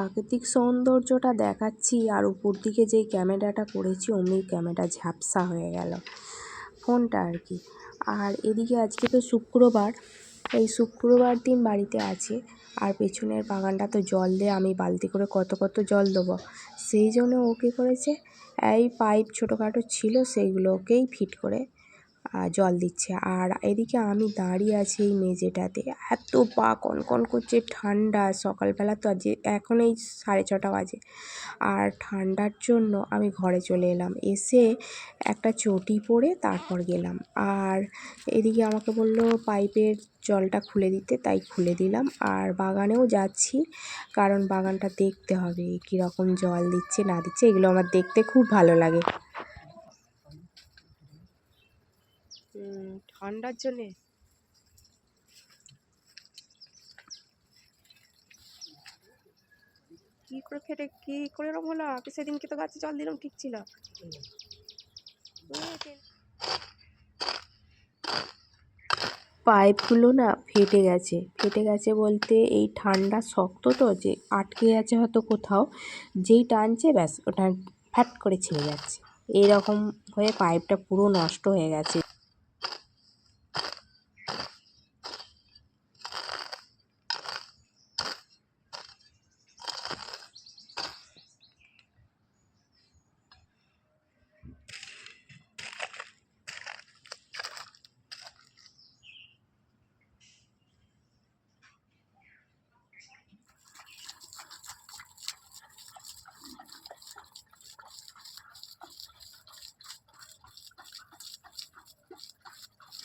প্রাকৃতিক সৌন্দর্যটা দেখাচ্ছি আর উপর দিকে যেই ক্যামেরাটা করেছি অমনি ক্যামেরা ঝাপসা হয়ে গেল, ফোনটা আর কি। আর এদিকে আজকে তো শুক্রবার, এই শুক্রবার দিন বাড়িতে আছে আর পেছনের বাগানটা তো জল দিয়ে আমি বালতি করে কত কত জল দেবো। সেই জন্য ও কী করেছে, এই পাইপ ছোটোখাটো ছিল, সেইগুলোকেই ফিট করে জল দিচ্ছে। আর এদিকে আমি দাঁড়িয়ে আছি এই মেঝেটাতে। এত পা কনকন করছে, ঠান্ডা। সকালবেলা তো যে এখন এই সাড়ে ছটা বাজে। আর ঠান্ডার জন্য আমি ঘরে চলে এলাম। এসে একটা চটি পরে তারপর গেলাম। আর এদিকে আমাকে বলল পাইপের জলটা খুলে দিতে, তাই খুলে দিলাম। আর বাগানেও যাচ্ছি, কারণ বাগানটা দেখতে হবে, কীরকম জল দিচ্ছে, না দিচ্ছে, এগুলো আমার দেখতে খুব ভালো লাগে। ঠান্ডার জন্যে? কি করে ফেটে, কি করে এরকম হলো? সেদিনকে তো গাছে জল দিলাম, ঠিক ছিল। পাইপগুলো না ফেটে গেছে। ফেটে গেছে বলতে এই ঠান্ডা শক্ত তো যে আটকে গেছে হয়তো কোথাও, যেই টানছে ব্যাস, ওটা ফ্যাট করে ছিঁড়ে যাচ্ছে। এইরকম হয়ে পাইপটা পুরো নষ্ট হয়ে গেছে।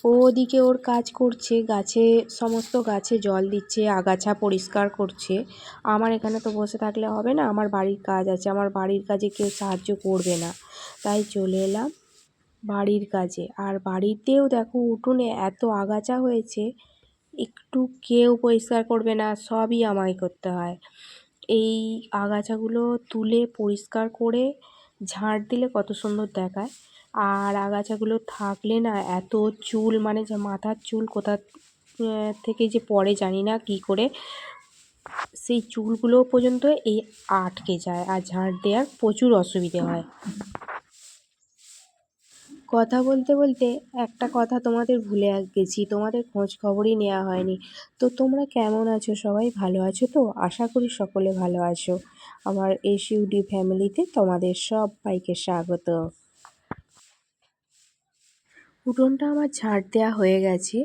ও ওদিকে ওর কাজ করছে, গাছে, সমস্ত গাছে জল দিচ্ছে, আগাছা পরিষ্কার করছে। আমার এখানে তো বসে থাকলে হবে না, আমার বাড়ির কাজ আছে, আমার বাড়ির কাজে কেউ সাহায্য করবে না। তাই চলে এলাম বাড়ির কাজে। আর বাড়িতেও দেখো উঠোনে এত আগাছা হয়েছে, একটু কেউ পরিষ্কার করবে না, সবই আমায় করতে হয়। এই আগাছাগুলো তুলে পরিষ্কার করে ঝাড় দিলে কত সুন্দর দেখায়। আর আগাছাগুলো থাকলে না এত চুল মানে যে মাথার চুল কোথা থেকে যে পড়ে জানি না কী করে, সেই চুলগুলো পর্যন্ত এই আটকে যায় আর ঝাড় দেওয়ার প্রচুর অসুবিধে হয়। কথা বলতে বলতে একটা কথা তোমাদের ভুলে গেছি, তোমাদের খোঁজ খবরই নেওয়া হয়নি। তো তোমরা কেমন আছো? সবাই ভালো আছো তো? আশা করি সকলে ভালো আছো। আমার এসইউডি ফ্যামিলিতে তোমাদের সবাইকে স্বাগত। উঠোনটা আমার ঝাড় দেওয়া হয়ে গেছে,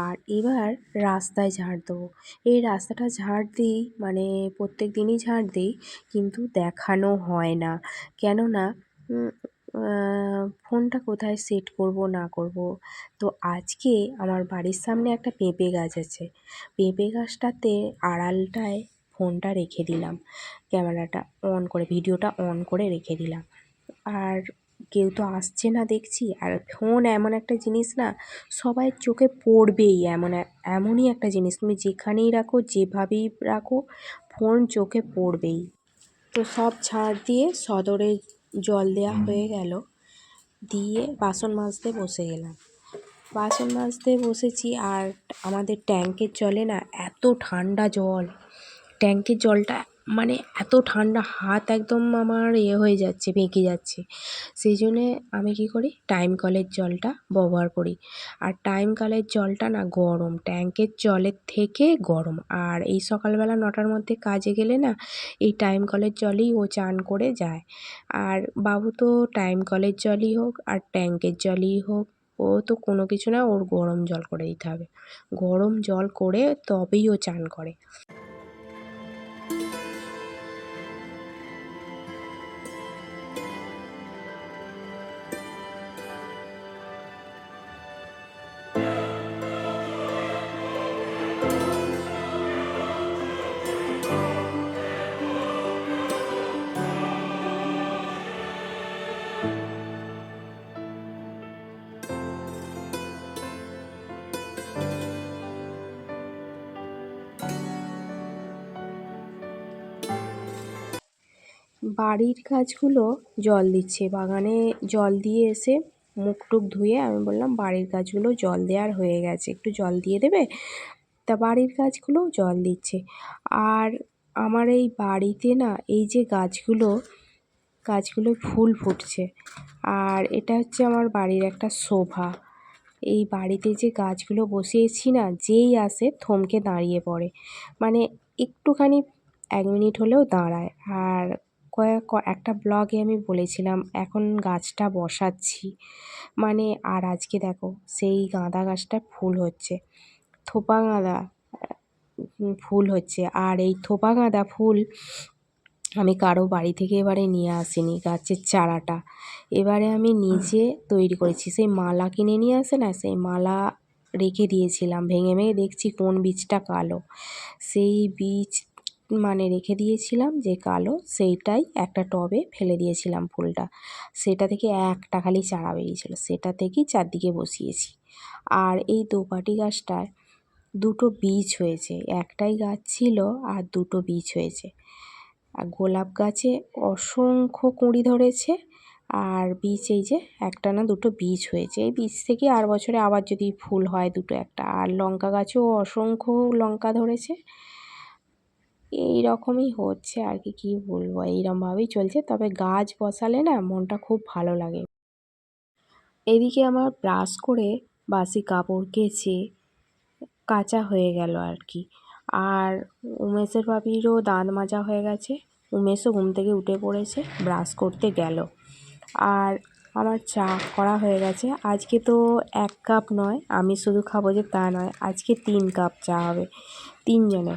আর এবার রাস্তায় ঝাড় দেবো। এই রাস্তাটা ঝাড় দিই মানে প্রত্যেক দিনই ঝাড় দিই, কিন্তু দেখানো হয় না। কেননা ফোনটা কোথায় সেট করব, না করব? তো আজকে আমার বাড়ির সামনে একটা পেঁপে গাছ আছে। পেঁপে গাছটাতে আড়ালটায় ফোনটা রেখে দিলাম, ক্যামেরাটা অন করে, ভিডিওটা অন করে রেখে দিলাম। আর কেউ তো আসছে না দেখছি। আর ফোন এমন একটা জিনিস না সবাই চোখে পড়বেই এমন এমনই একটা জিনিস। তুমি যেখানেই রাখো যেভাবেই রাখো ফোন চোখে পড়বেই। তো সব ছাড় দিয়ে সদরে জল দেওয়া হয়ে গেল। দিয়ে বাসন মাজতে বসে গেলাম। বাসন মাজতে বসেছি আর আমাদের ট্যাঙ্কের জলে না এত ঠান্ডা জল। ট্যাঙ্কের জলটা মানে এত ঠান্ডা হাত একদম আমার ইয়ে হয়ে যাচ্ছে বেঁকে যাচ্ছে। সেই জন্যে আমি কী করি? টাইম কলের জলটা ব্যবহার করি। আর টাইম কলের জলটা না গরম, ট্যাঙ্কের জলের থেকে গরম। আর এই সকালবেলা নটার মধ্যে কাজে গেলে না এই টাইম কলের জলেই ও চান করে যায়। আর বাবু তো টাইম কলের জলই হোক আর ট্যাঙ্কের জলই হোক, ও তো কোনো কিছু না ওর গরম জল করে দিতে হবে। গরম জল করে তবেই ও চান করে। বাড়ির গাছগুলো জল দিচ্ছে। বাগানে জল দিয়ে এসে মুখ টুক ধুয়ে আমি বললাম, বাড়ির গাছগুলো জল দেওয়ার হয়ে গেছে। একটু জল দিয়ে দেবে? তা বাড়ির কাজগুলোও জল দিচ্ছে। আর আমার এই বাড়িতে না, এই যে গাছগুলো গাছগুলোয় ফুল ফুটছে। আর এটা হচ্ছে আমার বাড়ির একটা শোভা। এই বাড়িতে যে গাছগুলো বসিয়েছি না, যেই আসে থমকে দাঁড়িয়ে পড়ে। মানে একটুখানি এক মিনিট হলেও দাঁড়ায়। আর কয়েক, একটা ব্লগে আমি বলেছিলাম, এখন গাছটা বসাচ্ছি। মানে আর আজকে দেখো, সেই গাঁদা গাছটা ফুল হচ্ছে। থোপা গাঁদা ফুল হচ্ছে। আর এই থোপা গাঁদা ফুল আমি কারও বাড়ি থেকে এবারে নিয়ে আসিনি, গাছের চারাটা। এবারে আমি নিজে তৈরি করেছি। সেই মালা কিনে নিয়ে আসে না, সেই মালা রেখে দিয়েছিলাম ভেঙে ভেঙে দেখছি কোন বীজটা কালো। সেই বীজ মানে রেখে দিয়েছিলাম যে কালো, সেইটাই একটা টবে ফেলে দিয়েছিলাম ফুলটা। সেটা থেকে একটা খালি চারা বেরিয়েছিল। সেটা থেকেই চারদিকে বসিয়েছি। আর এই দোপাটি গাছটায় দুটো বীজ হয়েছে। একটাই গাছ ছিল আর দুটো বীজ হয়েছে। আর গোলাপ গাছে অসংখ্য কুঁড়ি ধরেছে। আর বীজ এই যে একটা না দুটো বীজ হয়েছে। এই বীজ থেকে আর বছরে আবার যদি ফুল হয় দুটো একটা। আর লঙ্কা গাছেও অসংখ্য লঙ্কা ধরেছে। এই রকমই হচ্ছে আর কি, কী বলব? এইরকমভাবেই চলছে। তবে গাছ বসালে না মনটা খুব ভালো লাগে। এদিকে আমার ব্রাশ করে বাসি কাপড় কেচে কাচা হয়ে গেল আর কি। আর উমেশের ভাবিরও দাঁত মাজা হয়ে গেছে। উমেশও ঘুম থেকে উঠে পড়েছে, ব্রাশ করতে গেল। আর আমার চা করা হয়ে গেছে। আজকে তো এক কাপ নয়, আমি শুধু খাব যে তা নয়, আজকে তিন কাপ চা হবে। তিনজনের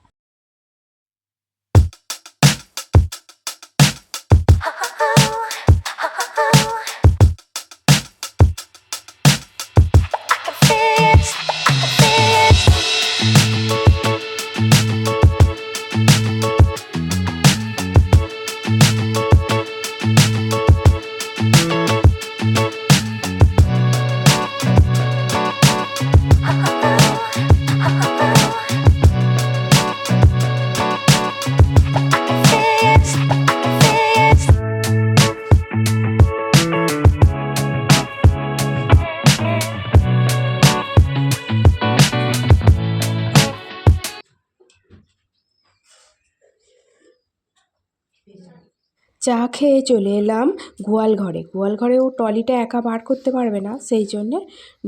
চা খেয়ে চলে এলাম গোয়াল ঘরে গোয়াল ঘরে ও ট্রলিটা একা বার করতে পারবে না, সেই জন্যে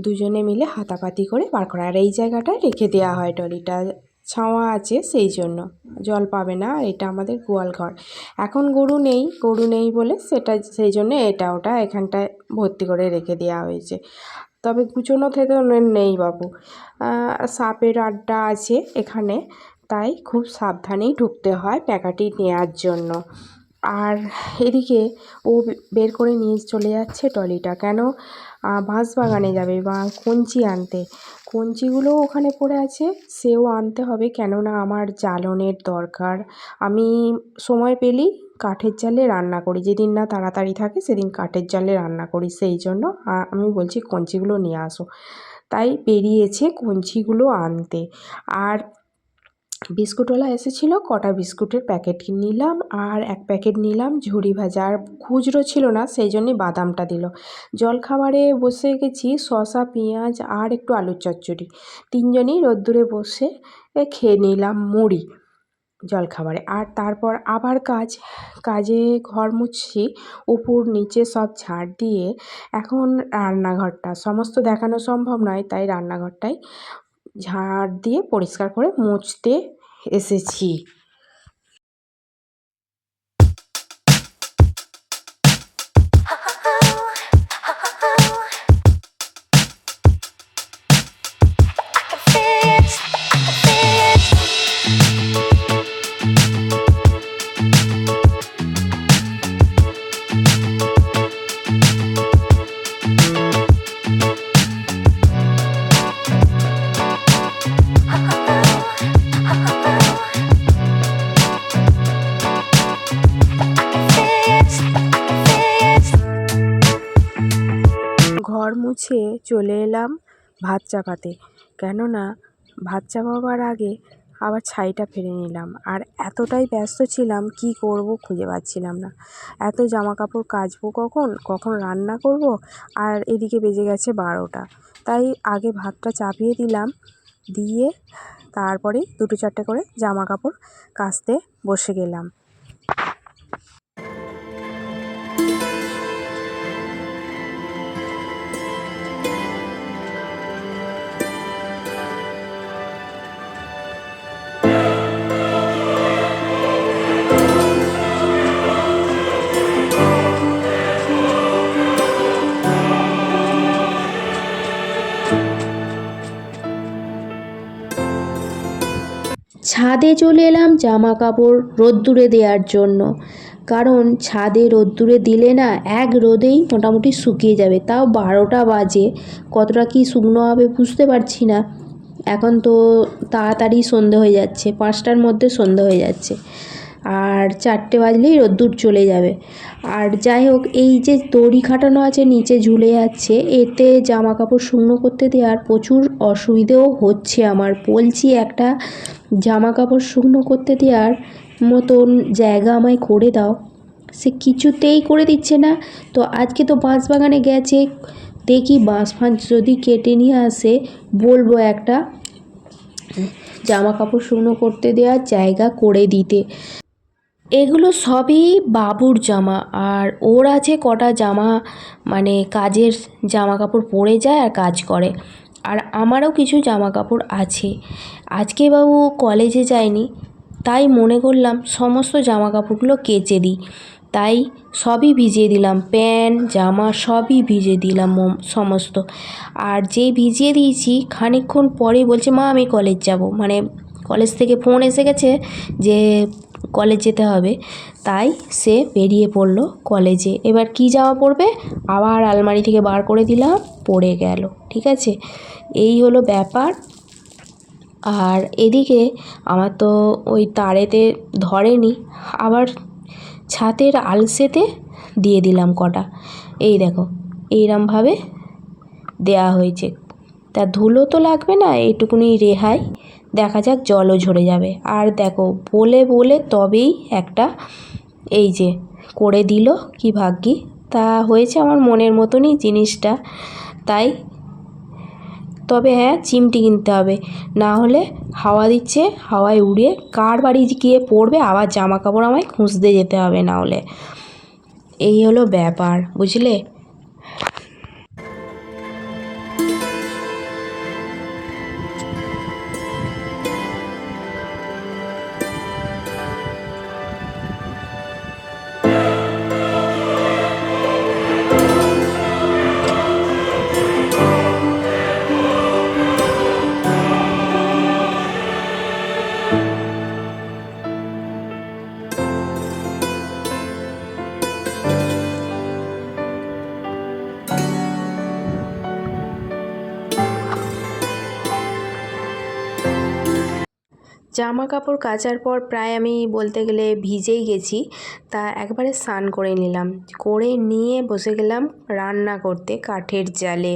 দুজনে মিলে হাতাপাতি করে বার করা। আর এই জায়গাটায় রেখে দেওয়া হয় ট্রলিটা। ছাওয়া আছে সেই জন্য। জল পাবে না, এটা আমাদের গোয়াল ঘর এখন গরু নেই গরু নেই বলে সেটা, সেই জন্যে এটা ওটা এখানটায় ভর্তি করে রেখে দেওয়া হয়েছে। তবে গুছোনো থেকে নেই বাবু। সাপের আড্ডা আছে এখানে। তাই খুব সাবধানেই ঢুকতে হয় প্যাকাটি নেওয়ার জন্য। আর এদিকে ও বের করে নিয়ে চলে যাচ্ছে ট্রলিটা। কেন? বাঁশবাগানে যাবে বা কঞ্চি আনতে। কঞ্চিগুলোও ওখানে পড়ে আছে, সেও আনতে হবে। কেননা আমার জ্বালনের দরকার। আমি সময় পেলেই কাঠের জালে রান্না করি। যেদিন না তাড়াতাড়ি থাকে, সেদিন কাঠের জালে রান্না করি। সেই জন্য আমি বলছি কঞ্চিগুলো নিয়ে আসো। তাই বেরিয়েছে কঞ্চিগুলো আনতে। আর বিস্কুটওয়ালা এসেছিল, কটা বিস্কুটের প্যাকেট নিলাম আর এক প্যাকেট নিলাম ঝুড়ি ভাজা। আর খুচরো ছিল না, সেই জন্যে বাদামটা দিল। জলখাবারে বসে গেছি, শসা, পেঁয়াজ আর একটু আলুর চচ্চড়ি। তিনজনই রোদ্দুরে বসে খেয়ে নিলাম মুড়ি জলখাবারে। আর তারপর আবার কাজ, কাজে ঘর মুছছি, উপর নিচে সব ঝাড় দিয়ে এখন রান্নাঘরটা। সমস্ত দেখানো সম্ভব নয়, তাই রান্নাঘরটাই ঝাড় দিয়ে পরিষ্কার করে মুছতে এসেছি। চলে এলাম ভাত চাপাতে। কেননা, ভাত চাপাবার আগে আবার ছাইটা ফেলে নিলাম। আর এতটাই ব্যস্ত ছিলাম, কী করব খুঁজে পাচ্ছিলাম না। এত জামা কাপড় কাচবো কখন? কখন রান্না করব? আর এদিকে বেজে গেছে বারোটা। তাই আগে ভাতটা চাপিয়ে দিলাম, দিয়ে তারপরেই দুটো চারটে করে জামা কাপড় কাচতে বসে গেলাম। ছাদে চলে এলাম জামা কাপড় রোদ্দুরে দেওয়ার জন্য। কারণ ছাদে রোদ্দুরে দিলে না এক রোদেই মোটামুটি শুকিয়ে যাবে। তাও বারোটা বাজে। কতটা কি শুকনো হবে বুঝতে পারছি না। এখন তো তাড়াতাড়ি সন্ধে হয়ে যাচ্ছে। পাঁচটার মধ্যে সন্ধে হয়ে যাচ্ছে। আর চারটে বাজলেই রোদ্দুর চলে যাবে। আর যাই হোক, এই যে দড়ি খাটানো আছে, নিচে ঝুলে যাচ্ছে, এতে জামা কাপড় শুকনো করতে দেওয়ার প্রচুর অসুবিধেও হচ্ছে আমার। বলছি একটা জামা কাপড় শুকনো করতে দেওয়ার মতন জায়গা আমায় করে দাও। সে কিছুতেই করে দিচ্ছে না। তো আজকে তো বাঁশ বাগানে গেছে, দেখি বাঁশ ফাঁস যদি কেটে নিয়ে আসে, বলব একটা জামা কাপড় শুকনো করতে দেওয়ার জায়গা করে দিতে। এগুলো সবই বাবুর জামা। আর ওর আছে কটা জামা মানে কাজের জামা কাপড় পরে যায় আর কাজ করে। আর আমারও কিছু জামা কাপড় আছে। আজকে বাবু কলেজে যায়নি, তাই মনে করলাম সমস্ত জামা কাপড়গুলো কেচে দিই। তাই সবই ভিজিয়ে দিলাম, প্যান্ট, জামা সবই ভিজিয়ে দিলাম সমস্ত। আর যেই ভিজিয়ে দিয়েছি, খানিকক্ষণ পরে বলছে, মা, আমি কলেজ যাব। মানে কলেজ থেকে ফোন এসে গেছে যে কলেজ যেতে হবে। তাই সে বেরিয়ে পড়ল কলেজে। এবার কি জামা পরবে আবার আলমারি থেকে বার করে দিলাম, পড়ে গেল, ঠিক আছে? এই হলো ব্যাপার। আর এদিকে আমার তো ওই তারেতে ধরেনি, আবার ছাতের আলসেতে দিয়ে দিলাম কটা। এই দেখো, এইরমভাবে দেয়া হয়েছে। তা ধুলো তো লাগবে না, এইটুকুনি রেহাই। দেখা যাক জলও ঝরে যাবে। আর দেখো, বলে বলে তবেই একটা এই যে করে দিল কি ভাগ্যি। তা হয়েছে আমার মনের মতনই জিনিসটা, তাই। তবে হ্যাঁ চিমটি কিনতে হবে। না হলে হাওয়া দিচ্ছে, হাওয়ায় উড়িয়ে কার বাড়ি গিয়ে পড়বে, আবার জামা কাপড় আমায় খুঁজতে যেতে হবে না হলে। এই হলো ব্যাপার, বুঝলে? জামা কাপড় কাচার পর প্রায় আমি বলতে গেলে ভিজেই গেছি। তা একবারে স্নান করে নিলাম। করে নিয়ে বসে গেলাম রান্না করতে কাঠের জালে।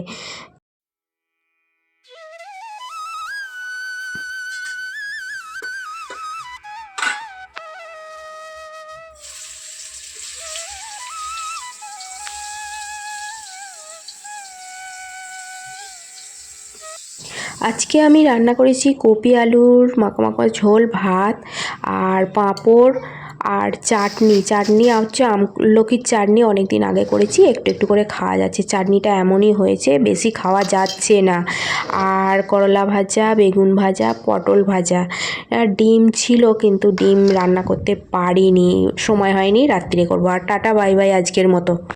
আজকে আমি রান্না করেছি কপি আলুর মাখা ঝোল, ভাত আর পাঁপড় আর চাটনি। চাটনি হচ্ছে আমলকির চাটনি অনেক দিন আগে করেছি, একটু একটু করে খাওয়া যাচ্ছে। চাটনিটা এমনই হয়েছে, বেশি খাওয়া যাচ্ছে না। আর করলা ভাজা, বেগুন ভাজা, পটল ভাজা। ডিম ছিল কিন্তু ডিম রান্না করতে পারিনি। সময় হয়নি, রাত্রিরে করব। আর টাটা, বাই বাই আজকের মতো।